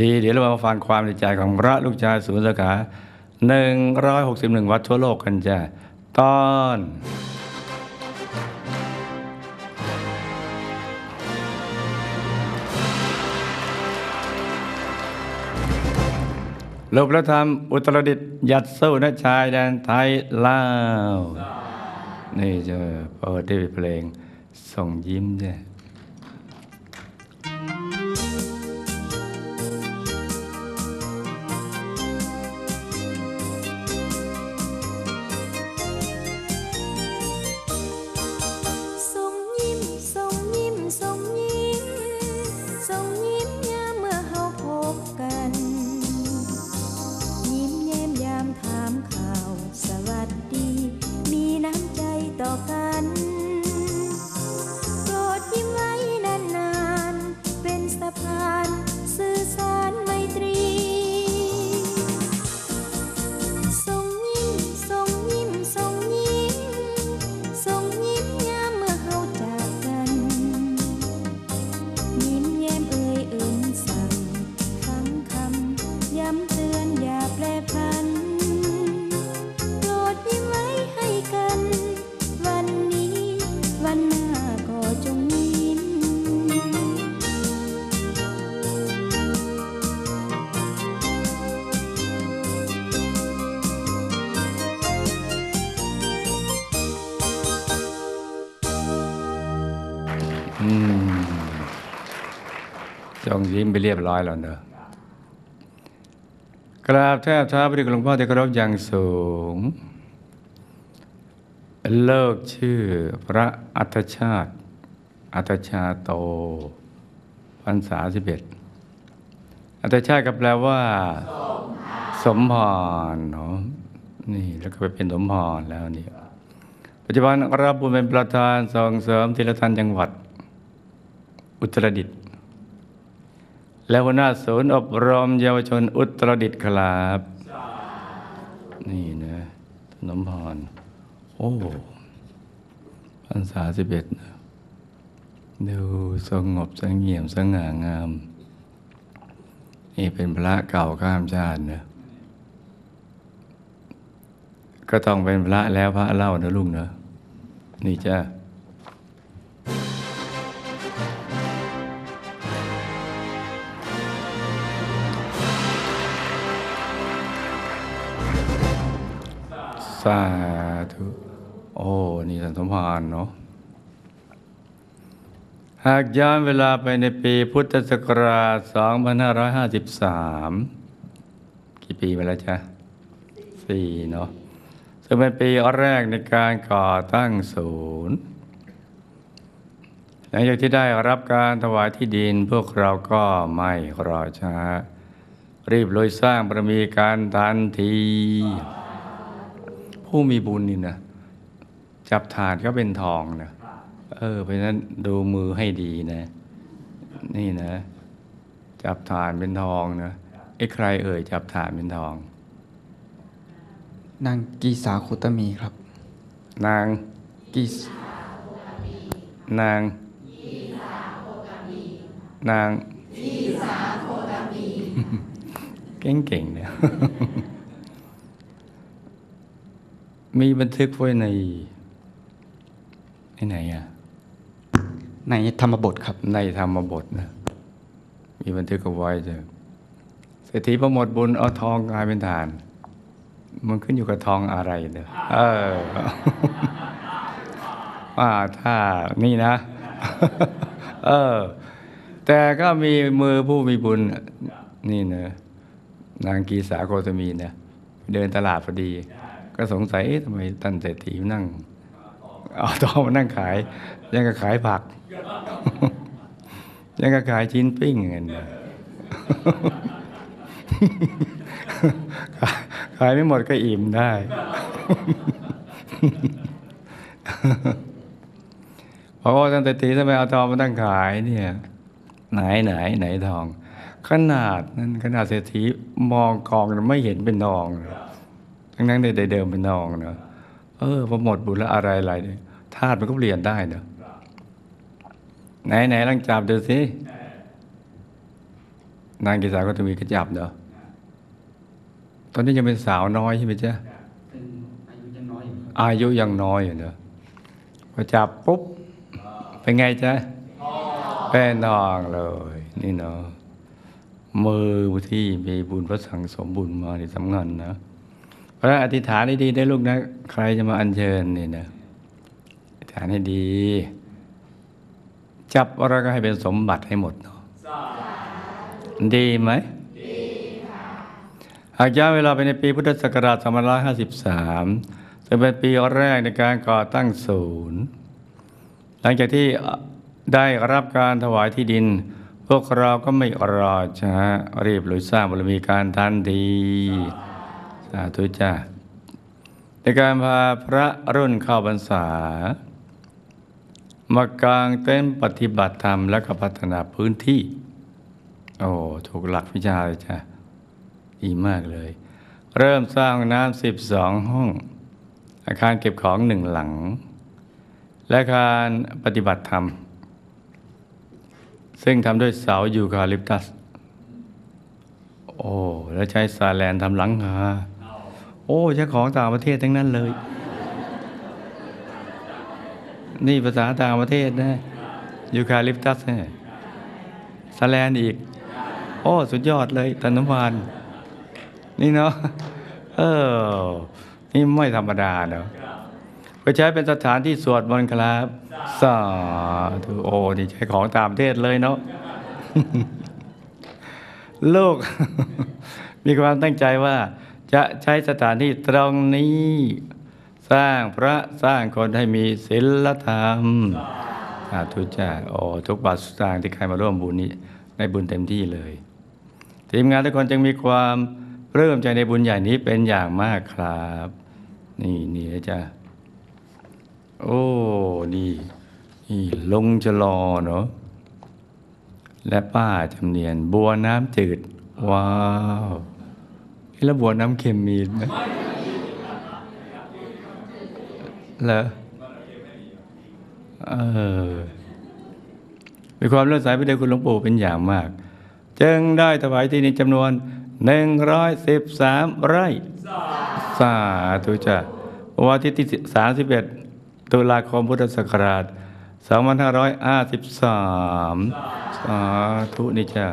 ดีเดี๋ยวเรามาฟังความในใจของพระลูกชายศูนย์สาขา161 วัดทั่วโลกกันจ้ะตอนโลกพระธรรมอุตรดิตยัดสู้นชายแดนไทยลาว นี่จะเปิดด้วยเพลงส่งยิ้มจ้ะ จงยิ้มไปเรียบร้อยแล้วเนอะกราบแทบเท้าพระเดชหลวงพ่อที่เคารพอย่างสูง เลิกชื่อพระอัตชาติ อัตชาโตพรรษาสิบเอ็ดอัตชาติก็แปลว่า สมพรเนาะนี่แล้วก็ไปเป็นสมพรแล้วนี่ปัจจุบันรับบุญเป็นประธานส่งเสริมทีละทันจังหวัด อุตรดิตถ์ และหัวหน้าศูนย์อบรมเยาวชนอุตรดิตถ์ครับ นี่นะถนมพร โอ้พรรษาสิบเอ็ดนะดูสงบสงเงียมสง่างาม นี่เป็นพระเก่าข้ามชาตินะก็ต้องเป็นพระแล้วพระเล่านะลุงเนอะนี่จ้าาธุโอ้นี่สันสมพานเนาะหากย้อนเวลาไปในปีพุทธศักราช 2553 กี่ปีมาแล้วจ๊ะสี่เนาะซึ่งเป็นปีแรกในการก่อตั้งศูนย์หลังจากที่ได้รับการถวายที่ดินพวกเราก็ไม่รอช้า รีบลุยสร้างบารมีการทันที ผู้มีบุญนี่นะจับถาดก็เป็นทองนะเออ เพราะฉะนั้นดูมือให้ดีนะ นี่นะ จับถาดเป็นทองนะไอ้ใครเอ่ยจับถาดเป็นทอง นางกีสาคุตมีครับ นางกีสนางนางเก่งๆเนี่ย มีบันทึกไว้ในในไหนอะในธรรมบทครับ ในธรรมบทนะ มีบันทึกเอาไว้จะเศรษฐีประหมดบุญเอาทองกลายเป็นฐาน มันขึ้นอยู่กับทองอะไรเนอะเออว่าถ้านี่นะ เออ แต่ก็มีมือผู้มีบุญ นี่เนอะนางกีสาโคตมีเนี่ยเดินตลาดพอดี ก็สงสัยทำไมท่านเศรษฐีนั่งเอาทองมานั่งขาย ยังก็ขายผัก ยังก็ขายชิ้นปิ้งเงินยขายขายไม่หมดก็อิ่มได้ เพราะว่าตั้งแต่ตีทำไมเอาทองมาตั้งขายเนี่ย ไหนไหนไหนทอง ขนาดนั้นขนาดเศรษฐีมองกองไม่เห็นเป็นทองเลย ทั้งนั้นได้เดิมเป็นทองเนาะเออพอหมดบุญแล้วอะไรอะไรเนี่ยธาตุมันก็เปลี่ยนได้เนาะไหนไหนลองจับดูสินางกิสาก็จะมีกระจับเนาะตอนนี้ยังเป็นสาวน้อยใช่ไหมจ๊ะเป็นอายุยังน้อยอยู่ครับอายุยังน้อยอยู่เนอะพอจับปุ๊บเป็นไงจ๊ะเป็นทองเลย นี่เนาะมือที่มีบุญพระสังสมบุญมาที่สำคัญนะ เพราะฉะนั้นอธิษฐานให้ดีได้ลูกนะ ใครจะมาอัญเชิญนี่นะอธิษฐานให้ดี จับอะไรก็ให้เป็นสมบัติให้หมดเนาะดีไหมหากย้อนเวลาไปในปีพุทธศักราช2553ซึ่งเป็นปีแรกในการก่อตั้งศูนย์ หลังจากที่ได้รับการถวายที่ดิน พวกเราก็ไม่รอช้ารีบลุยสร้างบารมีการทันที สาธุจ้าในการพาพระรุ่นเข้าพรรษามากางเต้นปฏิบัติธรรมและก็พัฒนาพื้นที่ โอ้ถูกหลักวิชาเลยจ้ะดีมากเลย เริ่มสร้างห้องน้ำสิบสองห้อง อาคารเก็บของหนึ่งหลัง และอาคารปฏิบัติธรรม ซึ่งทำด้วยเสายูคาลิปตัส โอ้ แล้วใช้ซาแลนทำหลังคา โอ้ใช้ของต่างประเทศทั้งนั้นเลย นี่ภาษาต่างประเทศนะยูคาลิปตัสเนี่ยแลนอีก โอ้ สุดยอดเลยตนวานนี่เนาะเออ นี่ไม่ธรรมดาเนาะก็ใช้เป็นสถานที่สวดมนต์ครับสาธุโอ้นี่ใช้ของตามประเทศเลยเนาะลูก มีความตั้งใจว่า จะใช้สถานที่ตรงนี้ สร้างพระสร้างคนให้มีศีลธรรมสาธุจ้าโอ้ทุกบาทสตางค์ที่ใครมาร่วมบุญนี้ในบุญเต็มที่เลย ทีมงานทุกคนจึงมีความเริ่มใจในบุญใหญ่นี้เป็นอย่างมากครับ นี่นี่จ้ะโอ้นี่นี่ลงจะรอเนาะและป้าจำเนียนบัวน้ำจืด ว้าว แล้วบัวน้ำเค็มมีไหมเหรอเออมีความเลื่อมใสไปในคุณหลวงปู่เป็นอย่างมาก จึงได้ถวายที่นี้จำนวน113ไร่สาธุจ้ะวันที่ที่31ตุลาคมพุทธศักราช2553สาธุนี่จ้ะ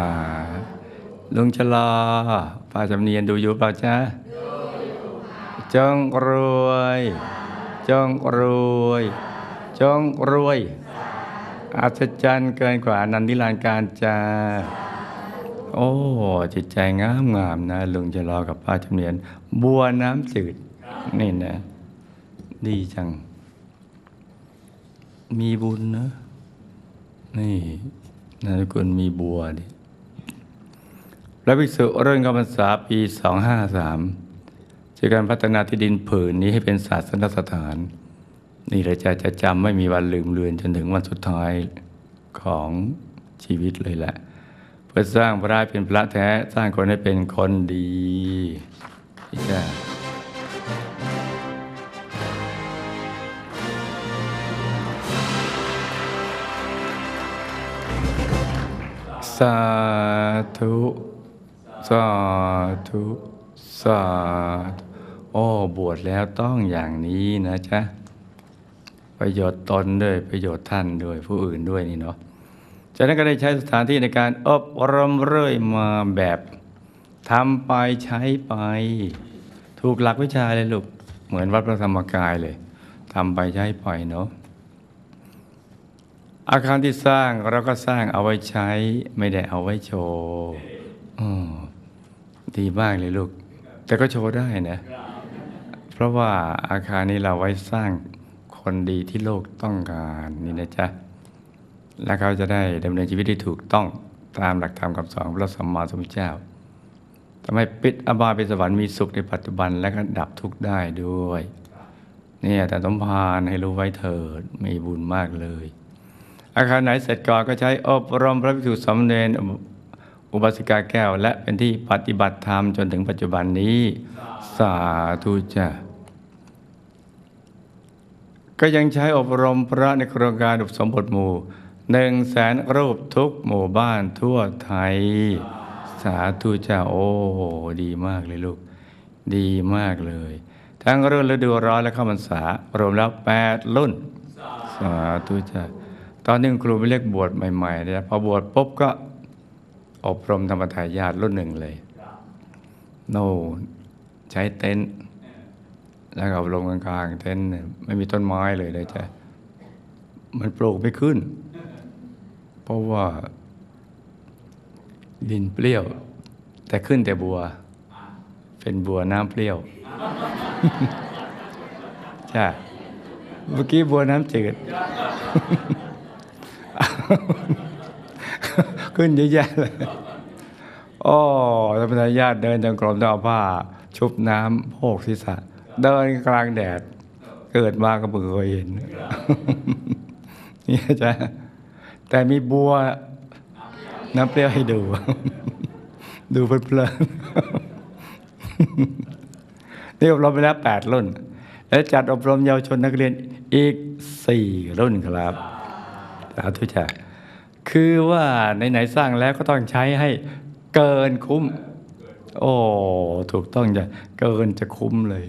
าลุงชะลอป้าจำเนียนดูอยู่เปล่าจ๊ะจงรวย จงรวย จงรวยอัศจรรย์เกินกว่านันติลานการจ้าโอ้จิตใจงามงามนะ ลุงจะรอกับป้าจำเนียน บัวน้ำจืด นี่นะ ดีจัง มีบุญนะ นี่นายกุลมีบัวดิ พระภิกษุเริ่มเข้าพรรษาปี 253จากการพัฒนาที่ดินผืนนี้ให้เป็นศาสนสถาน นี่เราจะจะจำไม่มีวันลืมเลือนจนถึงวันสุดท้ายของชีวิตเลยแหละ เพื่อสร้างพระราชเป็นพระแท้สร้างคนให้เป็นคนดีที่จะสาธุ สาธุสาธุโอ้บวชแล้วต้องอย่างนี้นะจ๊ะ ประโยชน์ตนด้วยประโยชน์ท่านด้วยผู้อื่นด้วยนี่เนาะจากนั้นก็ได้ใช้สถานที่ในการอบรมเรื่อยมาแบบทำไปใช้ไป ถูกหลักวิชาเลยลูกเหมือนวัดพระธรรมกายเลยทำไปใช้ไปเนาะอาคารที่สร้างเราก็สร้างเอาไว้ใช้ไม่ได้เอาไว้โชว์อืม ดีมากเลยลูก แต่ก็โชว์ได้นะ เพราะว่าอาคารนี้เราไว้สร้างคนดีที่โลกต้องการนี่นะจ๊ะ และเขาจะได้ดำเนินชีวิตที่ถูกต้องตามหลักธรรมคำสอนพระสัมมาสัมพุทธเจ้าทำให้ปิดอบายเป็นสวรรค์มีสุขในปัจจุบันและก็ดับทุกข์ได้ด้วย เนี่ยแต่ต้องพานให้รู้ไว้เถิดมีบุญมากเลย อาคารไหนเสร็จก่อนก็ใช้อบรมพระภิกษุสมเณร อุบาสิกาแก้ว และเป็นที่ปฏิบัติธรรมจนถึงปัจจุบันนี้ สาธุจ้ะก็ยังใช้อบรมพระในโครงการอุปสมบทหมู่หนึ่งแสนรูปทุกหมู่บ้านทั่วไทย สาธุเจ้าโอ้ดีมากเลยลูก ดีมากเลย ทั้งรุ่นฤดูร้อนและเข้าพรรษารวมแล้วแปดรุ่น สาธุเจ้าตอนนี้ครูไปเรียกบวชใหม่ๆนี่ยพอบวชปุ๊บก็ อบรมธรรมทายาทรุ่นหนึ่งเลย โน่ใช้เต็นท์แล้วก็อาลงกลางๆเต็นท์ไม่มีต้นไม้เลยเลยจ้ะมันปลูกไม่ขึ้น เพราะว่าดินเปรี้ยว แต่ขึ้นแต่บัว เป็นบัวน้ำเปรี้ยวใช่เมื่อกี้บัวน้ำจืด ขึ้นเยอะแยะเลยโอ้ธรรมดาญาติเดินจงกรมต้องเอาผ้า ชุบน้ำโพกศีรษะ เดินกลางแดด เกิดมาก็เบื่เคยเห็นนี่จ้ะแต่มีบัวน้ำเปรี้ยวให้ดู ดูเพลินๆนี่อบรมไปแล้วแปดรุ่น แล้วจัดอบรมเยาวชนนักเรียนอีกสี่รุ่นครับสาธุจ้ะ คือว่าไหนๆสร้างแล้วก็ต้องใช้ให้เกินคุ้ม โอ้ ถูกต้องจะเกินจะคุ้มเลย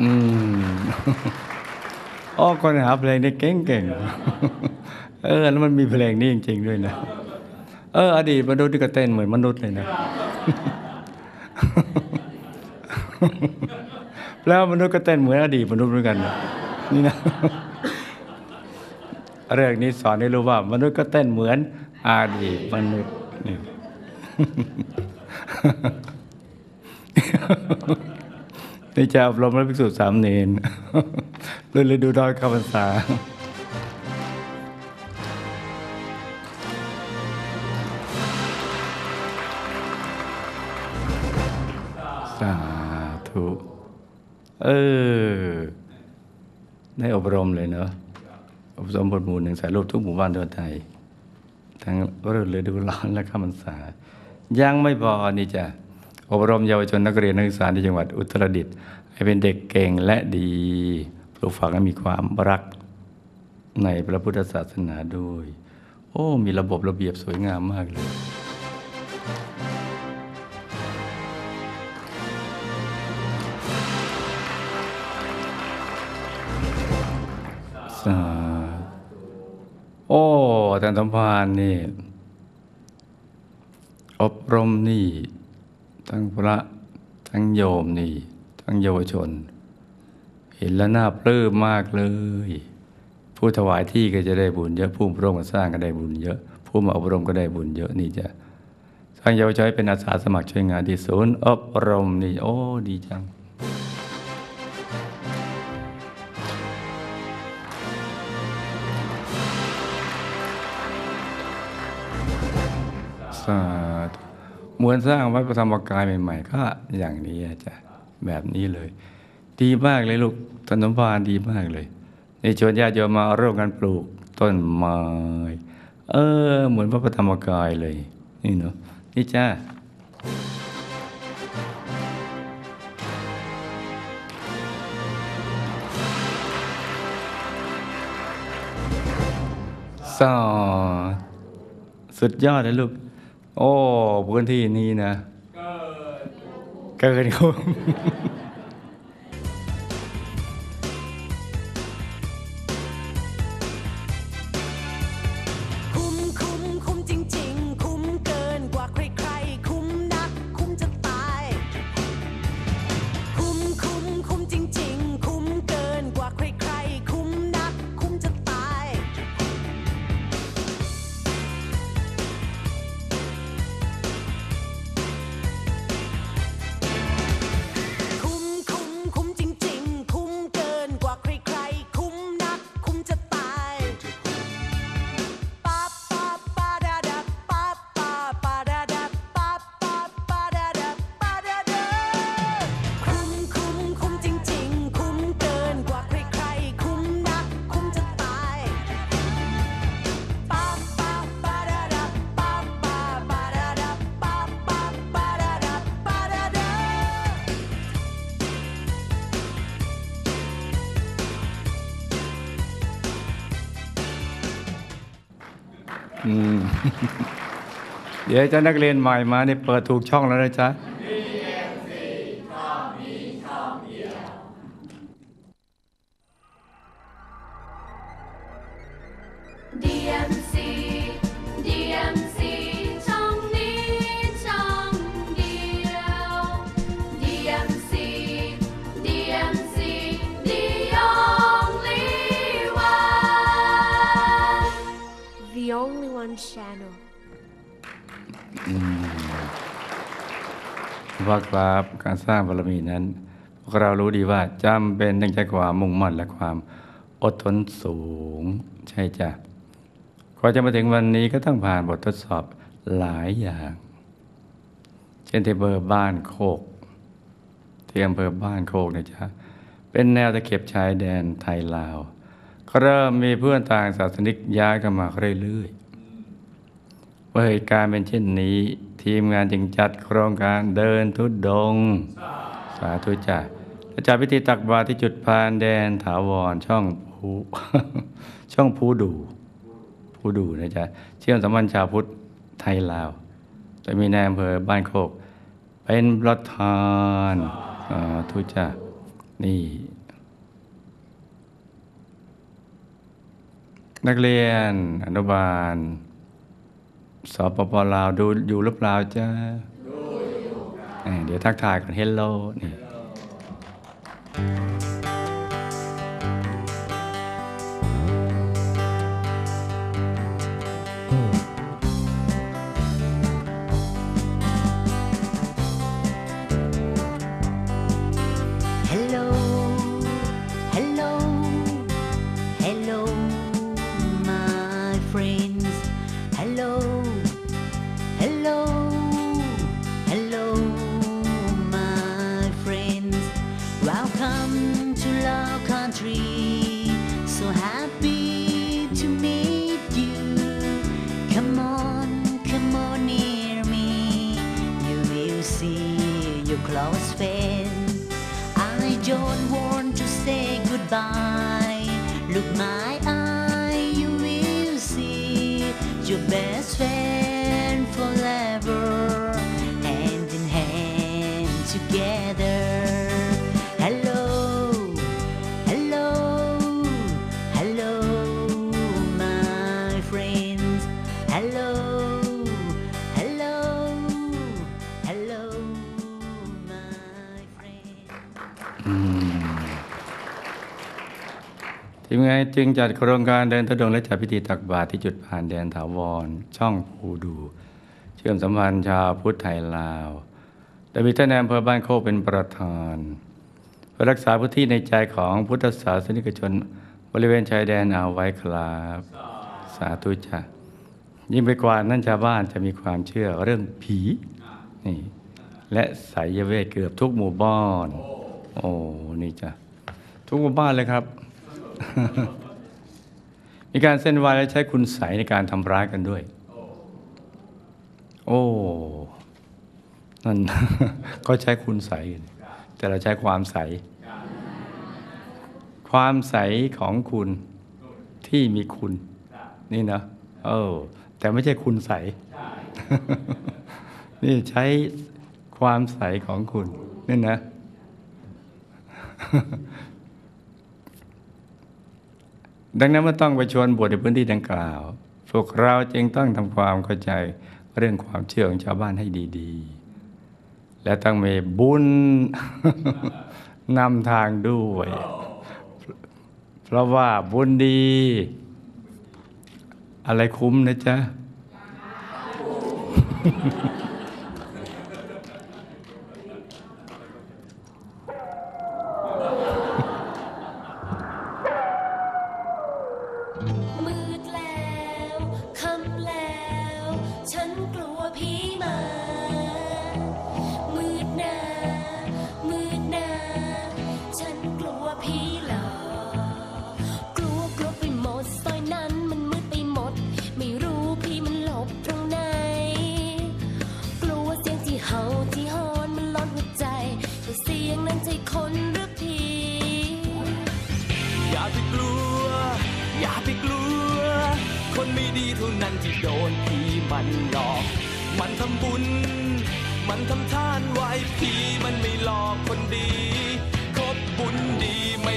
อืมอ้อคนหาเพลงได้เก่งๆ เออ แล้วมันมีเพลงนี้จริง ๆ ด้วยนะ เออ อดีตมนุษย์นี่ก็เต้นเหมือนมนุษย์เลยนะ แล้วมนุษย์ก็เต้นเหมือนอดีตมนุษย์เหมือนกันนะนี่นะ เรื่องนี้สอนให้รู้ว่า มนุษย์ก็เต้นเหมือนอดีตมนุษย์นี่ นี่จะอบรมพระภิกษุสามเณรเลยเลยดูดอยคำพรรษาสาธุ เออ ได้อบรมเลยเนอะอบรมบทหมู่หนึ่งสายรูปทุกหมู่บ้านทั่วไทย ทั้งเรื่องฤดูร้อนและข้ามพรรษา ยังไม่พอนี่จ้ะ อบรมเยาวชนนักเรียนนักศึกษาในจังหวัดอุตรดิตถ์ให้เป็นเด็กเก่งและดีปลูกฝังให้มีความรักในพระพุทธศาสนาด้วย โอ้ มีระบบระเบียบสวยงามมากเลยสาธุโอ้อาจารย์สมพานนี่ อบรมนี่ ทั้งพระทั้งโยมนี่ ทั้งเยาวชน เห็นแล้วน่าปลื้มมากเลย ผู้ถวายที่ก็จะได้บุญเยอะผู้ร่วมกันสร้างก็ได้บุญเยอะ ผู้มาอบรมก็ได้บุญเยอะนี่จะสร้างเยาวชนเป็นอาสาสมัครช่วยงานที่ศูนย์อบรมนี่โอ้ดีจังสาธุ เหมือนสร้างวัดพระธรรมกายใหม่ ๆ ก็อย่างนี้อะจ้ะแบบนี้เลย ดีมากเลยลูกต้นสมภารดีมากเลยในชวนญาติโยมมาร่วมกันปลูกต้นไม้เออ เหมือนพระธรรมกายเลย นี่เนาะนี่จ้าสาธุสุดยอดเลยลูก โโอ้พื้นที่นี้นะ เกินครับ เดี๋ยวจะนักเรียนใหม่มาเนี่ยเปิดถูกช่องแล้วนะจ๊ะ ว่าครับการสร้างบารมีนั้น พวกเรารู้ดีว่าจำเป็นต้องใช้ความมุ่งมั่นและความอดทนสูง ใช่จ้ะกว่าจะมาถึงวันนี้ก็ต้องผ่านบททดสอบหลายอย่าง เช่นที่เบอร์บ้านโคกที่อำเภอบ้านโคกนะจ๊ะเป็นแนวตะเข็บชายแดนไทยลาวก็เริ่มมีเพื่อนต่างศาสนิกย้ายกันมาเรื่อยๆ มื่อเหตุการณ์เป็นเช่นนี้ ทีมงานจึงจัดโครงการเดินทุดดง สาธุจ้ะและจัดพิธีตักบาตรที่จุดพานแดนถาวรช่องภูช่องภูดูภูดูนะจ๊ะเชื่อมสัมพันธ์ชาวพุทธไทยลาวจะมีนายอำเภอบ้านโคก เป็นประธานสาธุจ้ะนี่นักเรียนอนุบาล สปปลาวดูอยู่หรือเปล่าจ้าเดี๋ยวทักทายกันเฮลโลนี่ close friend. I don't want to say goodbye. Look my ทีมงจึงจัดโครงการเดินทุดงและจัดพิธีตักบาตรที่จุดผ่านแดนถาวร ช่องภูดู เชื่อมสัมพันธ์ชาวพุทธไทยลาวแต่มีท่านนายอำเภอบ้านโคกเป็นประธานเพื่อรักษาพื้นที่ในใจของพุทธศาสนิกชน บริเวณชายแดนเอาไว้ครับ สาธุจ้ะยิ่งไปกว่านั้นชาวบ้านจะมีความเชื่อเรื่องผีนี่และไสยเวทเกือบทุกหมู่บ้าน โอ้นี่จ้ะทุกหมู่บ้านเลยครับ มีการเส้นไหวและใช้คุณใสในการทำร้ายกันด้วย โอ้ นั่นก็ใช้คุณใสกันแต่เราใช้ความใส ความใสของคุณที่มีคุณ นี่นะเออแต่ไม่ใช่คุณใส นี่ใช้ความใสของคุณนี่นะ ดังนั้นเมื่อต้องไปชวนบวชในพื้นที่ดังกล่าว พวกเราจึงต้องทำความเข้าใจเรื่องความเชื่อของชาวบ้านให้ดีๆ และต้องมีบุญนำทางด้วย เพราะว่าบุญดี อะไรคุ้มนะจ๊ะ มันทำทานไว้ผีมันไม่หลอกคนดี คบบุญดีไม่